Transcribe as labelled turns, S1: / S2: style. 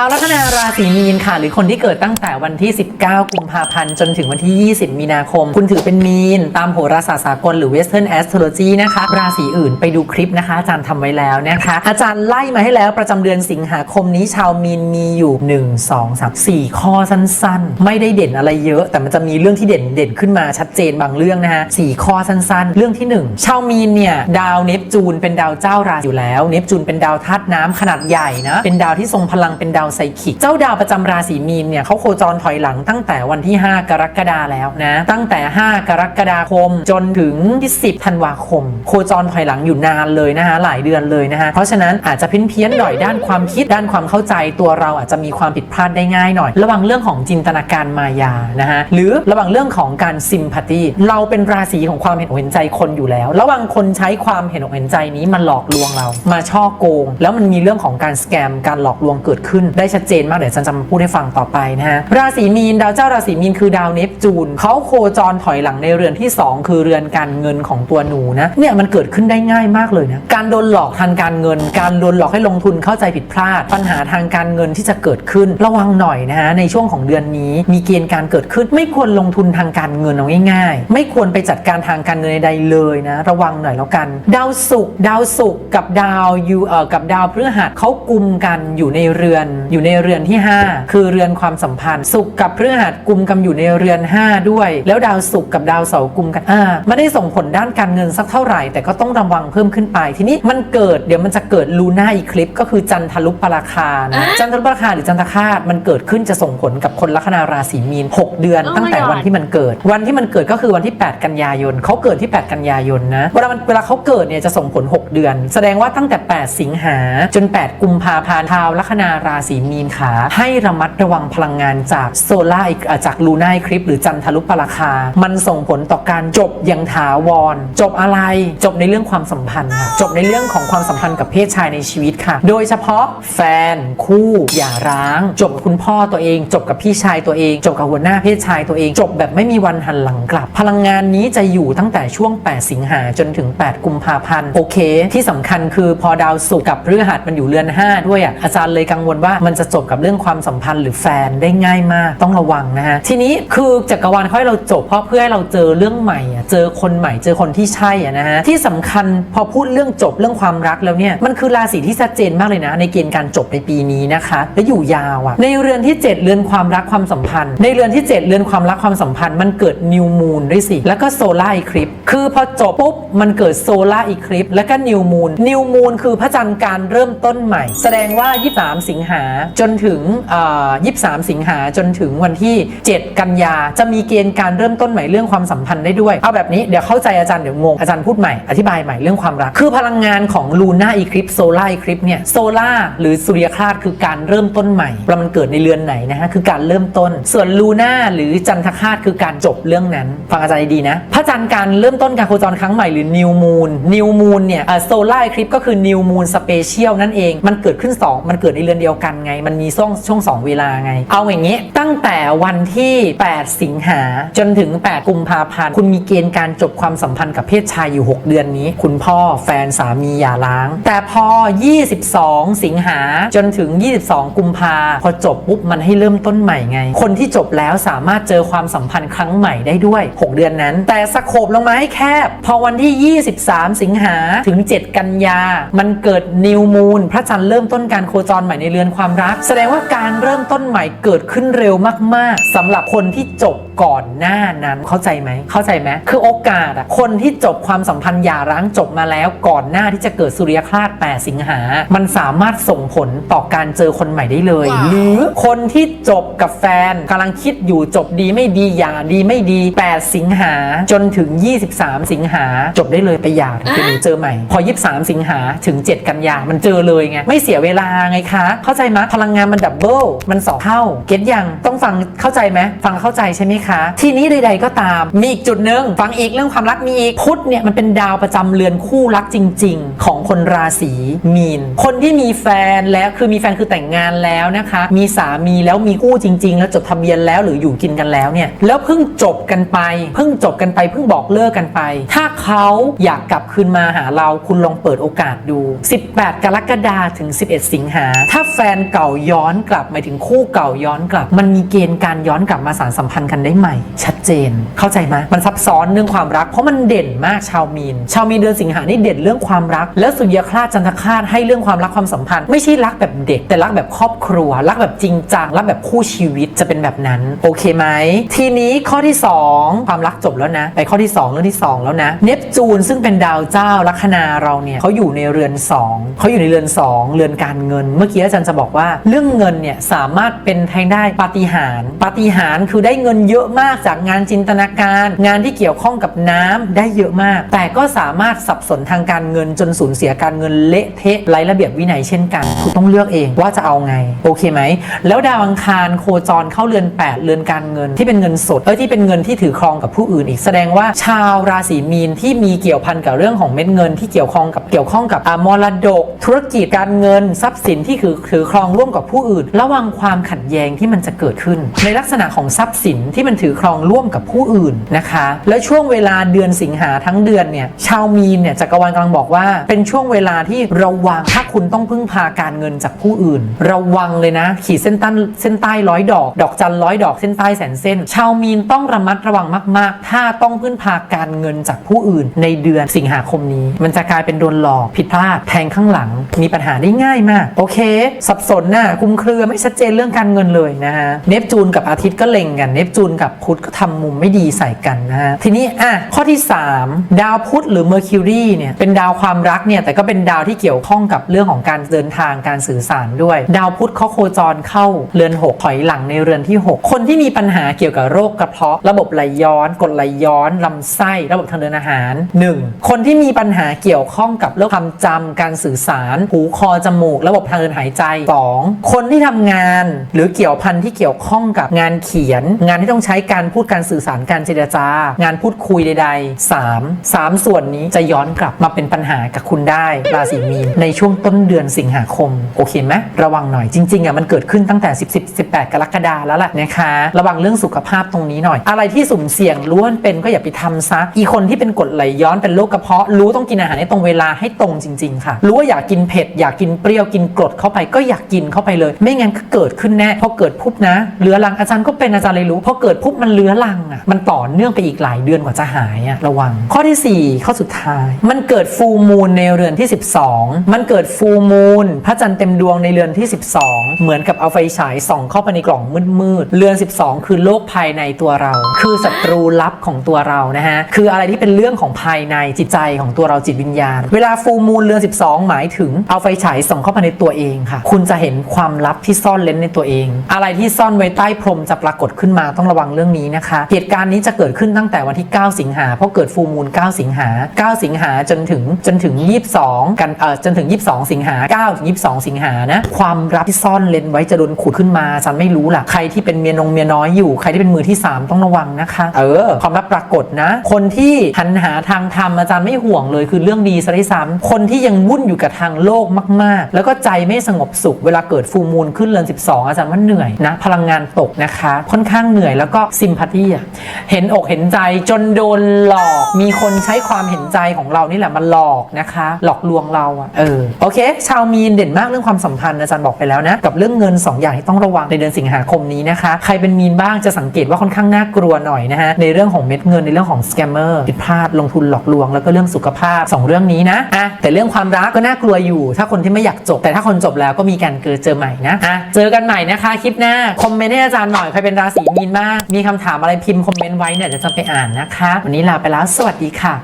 S1: าวลัคนาราศีมีนค่ะ หรือคนที่เกิดตั้งแต่วันที่ 19 กุมภาพันธ์ จนถึงวันที่ 20 มีนาคม คุณถือเป็นมีน ตามโหราศาสตร์สากลหรือ Western Astrology นะคะ ราศีอื่นไปดูคลิปนะคะ อาจารย์ทำไว้แล้วนะคะ อาจารย์ไล่มาให้แล้วประจำเดือนสิงหาคมนี้ชาวมีนมีอยู่ 1 2 3 4 ข้อสั้นๆ ไม่ได้เด่นอะไรเยอะ แต่มันจะมีเรื่องที่เด่นเด่นขึ้นมาชัดเจนบางเรื่องนะคะสี่ข้อสั้นๆ เรื่องที่หนึ่งชาวมีนเนี่ยดาวเนปจูนเป็นดาวเจ้าราศีอยู่แล้ว เนปจูนเป็นดาวธาตุน้ำขนาดใหญ่นะเป็นดาวที่ทรงพลังเป็นดาวไซคิก เจ้าดาวประจำราศีมีนเนี่ยเขาโคจรถอยหลังตั้งแต่วันที่ 5 กรกฎาแล้วนะ ตั้งแต่ 5 กรกฎาคม จนถึงที่10ธันวาคม โคจรถอยหลังอยู่นานเลยนะคะหลายเดือนเลยนะคะเพราะฉะนั้นอาจจะเพี้ยนเพี้ยนๆหน่อยด้านความคิดด้านความเข้าใจตัวเราอาจจะมีความผิดพลาดได้ง่ายหน่อย ระวังเรื่องของจินตนาการมายานะคะหรือระวังเรื่องของการซิมพัตตีเราเป็นราศีของความเห็นอกเห็นใจคนอยู่แล้ว ระวังคนใช้ความเห็นอกเห็นใจนี้มาหลอกลวงเรา มาช่อโกง แล้วมันมีเรื่องของการสแกมการหลอกลวงเกิดขึ้นได้ชัดเจนมากเดี๋ยวฉันจะมาพูดให้ฟังต่อไปนะฮะราศีมีนดาวเจ้าราศีมีนคือดาวเนปจูนเขาโคจรถอยหลังในเรือนที่ 2 คือเรือนการเงินของตัวหนูนะเนี่ยมันเกิดขึ้นได้ง่ายมากเลยนะการโดนหลอกทางการเงิน การโดนหลอกให้ลงทุนเข้าใจผิดพลาด ปัญหาทางการเงินที่จะเกิดขึ้นระวังหน่อยนะฮะในช่วงของเดือนนี้มีเกณฑ์การเกิดขึ้น ไม่ควรลงทุนทางการเงินเอาง่ายๆ ไม่ควรไปจัดการทางการเงินใดๆเลยนะ ระวังหน่อยแล้วกัน ดาวศุกร์ดาวศุกร์กับดาวยูเอ่อกับดาวพฤหัสเขากุมกันอยู่ในเรือนอยู่ในเรือนที่ 5 คือเรือนความสัมพันธ์ศุกร์กับพฤหัสกุมกันอยู่ในเรือน 5 ด้วย แล้วดาวศุกร์กับดาวเสาร์กุมกันอ่าไม่ได้ส่งผลด้านการเงินสักเท่าไหร่ แต่ก็ต้องระวังเพิ่มขึ้นไป ทีนี้มันเกิดเดี๋ยวมันจะเกิดลูน่าอีคลิปก็คือจันทรุปราคานะจันทรุปราคาหรือจันทคาตมันเกิดขึ้นจะส่งผลกับคนลัคนาราศีมีน 6 เดือน
S2: Oh my
S1: ตั้งแต่วัน
S2: God
S1: ที่มันเกิด วันที่มันเกิดก็คือวันที่ 8 กันยายนเขาเกิดที่ 8 กันยายนนะเวลามันเวลาเขาเกิดเนี่ยจะส่งผล 6 เดือน แสดงว่าตั้งแต่ 8 สิงหาจน 8 กุมภาพันธ์ชาวลัคนาราศีีมีนขาให้ระมัดระวังพลังงานจากโซลาร์จากลูน่าคลิป หรือจันทรุปราคา มันส่งผลต่อการจบอย่างถาวร จบอะไรจบในเรื่องความสัมพันธ์ค่ะจบในเรื่องของความสัมพันธ์กับเพศชายในชีวิตค่ะ โดยเฉพาะแฟนคู่อย่าร้าง จบกับคุณพ่อตัวเอง จบกับพี่ชายตัวเอง จบกับหัวหน้าเพศชายตัวเอง จบแบบไม่มีวันหันหลังกลับ พลังงานนี้จะอยู่ตั้งแต่ช่วง 8 สิงหาจนถึง 8 กุมภาพันธ์โอเค ที่สำคัญคือพอดาวศุกร์กับพฤหัสมันอยู่เรือน 5 ด้วยอะอาจารย์เลยกังวลว่ามันจะจบกับเรื่องความสัมพันธ์หรือแฟนได้ง่ายมากต้องระวังนะฮะทีนี้คือจักรวาลเขาให้เราจบเพราะเพื่อให้เราเจอเรื่องใหม่อะเจอคนใหม่เจอคนที่ใช่อะนะฮะที่สำคัญพอพูดเรื่องจบเรื่องความรักแล้วเนี่ยมันคือราศีที่ชัดเจนมากเลยนะ ในเกณฑ์การจบในปีนี้นะคะและอยู่ยาวอะในเรือนที่ 7 เรือนความรักความสัมพันธ์ ในเรือนที่ 7 เรือนความรักความสัมพันธ์ มันเกิดนิวมูนด้วยสิแล้วก็โซลาร์อีคลิปคือพอจบปุ๊บมันเกิดโซลาร์อีคลิปแล้วก็นิวมูนนิวมูนคือพระจันทร์การเริ่มต้นใหม่ แสดงว่า 23 สิงหาจนถึงเอ่อ23 สิงหาจนถึงวันที่ 7 กันยา จะมีเกณฑ์การเริ่มต้นใหม่เรื่องความสัมพันธ์ได้ด้วย เอาแบบนี้เดี๋ยวเข้าใจอาจารย์เดี๋ยวงง อาจารย์พูดใหม่ อธิบายใหม่เรื่องความรัก คือพลังงานของลูน่าอีคลิปโซล่าอีคลิปเนี่ยโซล่าหรือสุริยคราสคือการเริ่มต้นใหม่ว่ามันเกิดในเรือนไหนนะฮะคือการเริ่มต้น ส่วนลูน่าหรือจันทคาตคือการจบเรื่องนั้น ฟังอาจารย์ดีนะพระจันทร์การเริ่มต้นการโคจรครั้งใหม่หรือนิวมูนนิวมูนเนี่ยโซล่าร์คลิปก็คือนิวมูนสเปเชียลนั่นเองมันเกิดขึ้น 2 มันเกิดในเรือนเดียวกันไง มันมีช่วงช่วง2เวลาไง เอาอย่างนี้ตั้งแต่วันที่ 8 สิงหาจนถึง 8 กุมภาพันธ์ คุณมีเกณฑ์การจบความสัมพันธ์กับเพศชายอยู่ 6 เดือนนี้ คุณพ่อแฟนสามีอย่าล้าง แต่พอ 22 สิงหาจนถึง 22 กุมภาพอจบปุ๊บมันให้เริ่มต้นใหม่ไง คนที่จบแล้วสามารถเจอความสัมพันธ์ครั้งใหม่ได้ด้วย 6 เดือนนั้น แต่สโคบลงมาให้แคบ พอวันที่ 23 สิงหาถึง 7 กันยา มันเกิดนิวมูนพระจันทร์เริ่มต้นการโคจรใหม่ในเรือนความรัก แสดงว่าการเริ่มต้นใหม่เกิดขึ้นเร็วมาก ๆสำหรับคนที่จบก่อนหน้านั้นเข้าใจไหมเข้าใจไหมคือโอกาสอะคนที่จบความสัมพันธ์หย่าร้างจบมาแล้วก่อนหน้าที่จะเกิดสุริยคราส8สิงหา มันสามารถส่งผลต่อการเจอคนใหม่ได้เลย หรือคนที่จบกับแฟนกำลังคิดอยู่จบดีไม่ดีหย่าดีไม่ดี 8 สิงหาจนถึง 23 สิงหาจบได้เลยไปหย่าเดี๋ยวหนูเจอใหม่ พอ 23 สิงหาถึง 7 กันยามันเจอเลยไงไม่เสียเวลาไงคะ เข้าใจไหมพลังงานมันดับเบิลมันสองเท่าเก็ตยังต้องฟังเข้าใจไหมฟังเข้าใจใช่ไหมคะ ทีนี้ใด ๆก็ตาม มีอีกจุดหนึ่งฟังอีกเรื่องความรักมีอีกพุธเนี่ยมันเป็นดาวประจำเรือนคู่รักจริง ๆ ของคนราศีมีน คนที่มีแฟนแล้วคือมีแฟนคือแต่งงานแล้วนะคะ มีสามีแล้วมีคู่จริง ๆ แล้วจดทะเบียนแล้วหรืออยู่กินกันแล้วเนี่ยแล้วเพิ่งจบกันไป เพิ่งจบกันไปเพิ่งบอกเลิกกันไป ถ้าเขาอยากกลับคืนมาหาเราคุณลองเปิดโอกาสดู 18 กรกฎาคมถึง 11 สิงหาถ้าแฟนเก่าย้อนกลับหมายถึงคู่เก่าย้อนกลับ มันมีเกณฑ์การย้อนกลับมาสารสัมพันธ์กันได้ใหม่ ชัดเจน เข้าใจไหมมันซับซ้อนเรื่องความรัก เพราะมันเด่นมากชาวมีน ชาวมีนเดือนสิงหานี่เด่นเรื่องความรัก แล้วสุริยคราสจันทคาสให้เรื่องความรักความสัมพันธ์ ไม่ใช่รักแบบเด็ก แต่รักแบบครอบครัว รักแบบจริงจังรักแบบคู่ชีวิตจะเป็นแบบนั้น โอเคไหมทีนี้ข้อที่ 2 ความรักจบแล้วนะ ไปข้อที่ 2 เรื่องที่ 2 แล้วนะเนปจูนซึ่งเป็นดาวเจ้าลัคนาเราเนี่ยเขาอยู่ในเรือน2เขาอยู่ในเรือน 2 เรือนการเงิน เมื่อกี้อาจารย์จะบอกว่าเรื่องเงินเนี่ยสามารถเป็นทางได้ปาฏิหาริย์ปาฏิหาริย์คือได้เงินเยอะมากจากงานจินตนาการ งานที่เกี่ยวข้องกับน้ำได้เยอะมาก แต่ก็สามารถสับสนทางการเงินจนสูญเสียการเงินเละเทะไร้ระเบียบวินัยเช่นกันคุณต้องเลือกเองว่าจะเอาไงโอเคไหมแล้วดาวอังคารโคจรเข้าเรือน 8 เรือนการเงินที่เป็นเงินสดเอ้ยที่เป็นเงินที่ถือครองกับผู้อื่นอีกแสดงว่าชาวราศีมีนที่มีเกี่ยวพันกับเรื่องของเม็ดเงินที่เกี่ยวข้องกับเกี่ยวข้องกับอมรดก ธุรกิจการเงินทรัพย์สินที่คือถือครองร่วมกับผู้อื่น ระวังความขัดแย้งที่มันจะเกิดขึ้น ในลักษณะของทรัพย์สินที่มันถือครองร่วมกับผู้อื่นนะคะ แล้วช่วงเวลาเดือนสิงหาทั้งเดือนเนี่ยชาวมีนเนี่ยจักรวาลกำลังบอกว่า เป็นช่วงเวลาที่ระวังถ้าคุณต้องพึ่งพาการเงินจากผู้อื่น ระวังเลยนะ ขีดเส้นใต้เส้นใต้ร้อยดอก ดอกจันร้อยดอกเส้นใต้แสนเส้น ชาวมีนต้องระมัดระวังมาก ๆ ถ้าต้องพึ่งพาการเงินจากผู้อื่น ในเดือนสิงหาคมนี้ มันจะกลายเป็นโดนหลอกผิดพลาดแทงข้างหลัง มีปัญหาได้ง่ายมาก โอเค สับสนน่ะคุมเครือไม่ชัดเจนเรื่องการเงินเลยนะฮะเนปจูนกับอาทิตย์ก็เล็งกันเนปจูนกับพุธก็ทำมุมไม่ดีใส่กันนะฮะทีนี้อะข้อที่ 3 ดาวพุธหรือเมอร์คิวรีเนี่ยเป็นดาวความรักเนี่ยแต่ก็เป็นดาวที่เกี่ยวข้องกับเรื่องของการเดินทางการสื่อสารด้วย ดาวพุธเขาโคจรเข้าเรือน 6 ถอยหลังในเรือนที่ 6 คนที่มีปัญหาเกี่ยวกับโรคกระเพาะ ระบบไหลย้อนกรดไหลย้อนลำไส้ ระบบทางเดินอาหาร 1. คนที่มีปัญหาเกี่ยวข้องกับเรื่องความจำการสื่อสาร หูคอจมูก ระบบทางเดินหายใจ 2. คนที่ทำงานหรือเกี่ยวพันที่เกี่ยวข้องกับงานเขียน งานที่ต้องใช้การพูดการสื่อสารการเจรจา งานพูดคุยใดๆ 3. 3 ส่วนนี้จะย้อนกลับมาเป็นปัญหากับคุณได้ราศีมีนในช่วงต้นเดือนสิงหาคม โอเคไหมระวังหน่อยจริงๆอะมันเกิดขึ้นตั้งแต่ 10 10 18 กรกฎาแล้วแหละนะคะ ระวังเรื่องสุขภาพตรงนี้หน่อย อะไรที่สุ่มเสี่ยงรู้วนเป็นก็อย่าไปทำซะอีคนที่เป็นกรดไหลย้อนเป็นโรคกระเพาะรู้ต้องกินอาหารให้ตรงเวลาให้ตรงจริง ๆ ค่ะ รู้ว่าอยากกินเผ็ดอยากกินเปรี้ยวกินกรดเข้าไปก็อยากกินเข้าไปเลย ไม่งั้นก็เกิดขึ้นแน่พอเกิดปุ๊บนะเรื้อรังอาจารย์ก็เป็นอาจารย์เลยรู้พอเกิดปุ๊บมันเรื้อรังอะมันต่อเนื่องไปอีกหลายเดือนกว่าจะหายอะระวัง ข้อที่ 4 ข้อสุดท้าย มันเกิดฟูมูลในเรือนที่ 12 มันเกิดฟูมูลพระจันทร์เต็มดวงในเรือนที่ 12 เหมือนกับเอาไฟฉายส่องเข้าไปในกล่องมืดๆเรือน 12 คือโลกภายในตัวเรา คือศัตรูลับของตัวเรานะฮะคืออะไรที่เป็นเรื่องของภายในจิตใจของตัวเราจิตวิญญาณ เวลาฟูมูลเรือน 12 หมายถึงเอาไฟฉายส่องเข้าไปในตัวเองค่ะ คุณจะเห็นความลับที่ซ่อนเล้นในตัวเอง อะไรที่ซ่อนไว้ใต้พรมจะปรากฏขึ้นมาต้องระวังเรื่องนี้นะคะ เหตุการณ์นี้จะเกิดขึ้นตั้งแต่วันที่ 9 สิงหาเพราะเกิดฟูมูล 9 สิงหา 9 สิงหาจนถึงจนถึง 22 กันเออจนถึง 22 สิงหา9ถึง22 สิงหานะความลับที่ซ่อนเล้นไว้จะโดนขุดขึ้นมาฉันไม่รู้ล่ะใครที่เป็นเมียนงเมียน้อยอยู่ใครที่เป็นมือที่ 3 ต้องระวังนะคะ เออ ความลับปรากฏนะ คนที่หันหาทางธรรมอาจารย์ไม่ห่วงเลยคือเรื่องดีซะด้วยซ้ำคนที่ยังวุ่นอยู่กับทางโลกมาก ๆ แล้วก็ใจไม่สงบสุขเวลาเกิดฟูมูลขึ้นเรือน 12 อาจารย์ว่าเหนื่อยนะ พลังงานตกนะคะ ค่อนข้างเหนื่อยแล้วก็ซิมพัตตีอะเห็นอกเห็นใจจนโดนหลอก มีคนใช้ความเห็นใจของเรานี่แหละมาหลอกนะคะ หลอกลวงเราอะเออโอเค ชาวมีนเด่นมากเรื่องความสัมพันธ์อาจารย์บอกไปแล้วนะ กับเรื่องเงิน 2 อย่างที่ต้องระวังในเดือนสิงหาคมนี้นะคะ ใครเป็นมีนบ้างจะสังเกตว่าค่อนข้างน่ากลัวหน่อยนะฮะในเรื่องของเม็ดเงินในเรื่องของสแกมเมอร์ผิดพลาดลงทุนหลอกลวง แล้วก็เรื่องสุขภาพ 2 เรื่องนี้นะอะแต่เรื่องความรักก็น่ากลัวอยู่ ถ้าคนที่ไม่อยากจบ แต่ถ้าคนจบแล้วก็มีการคือเจอใหม่นะอะเจอกันใหม่นะคะคลิปหน้าคอมเมนต์ให้อาจารย์หน่อยใครเป็นราศีมีนบ้างมีคำถามอะไรพิมพ์คอมเมนต์ไว้เนี่ยเดี๋ยวจะไปอ่านนะคะ วันนี้ลาไปแล้วสวัสดีค่ะ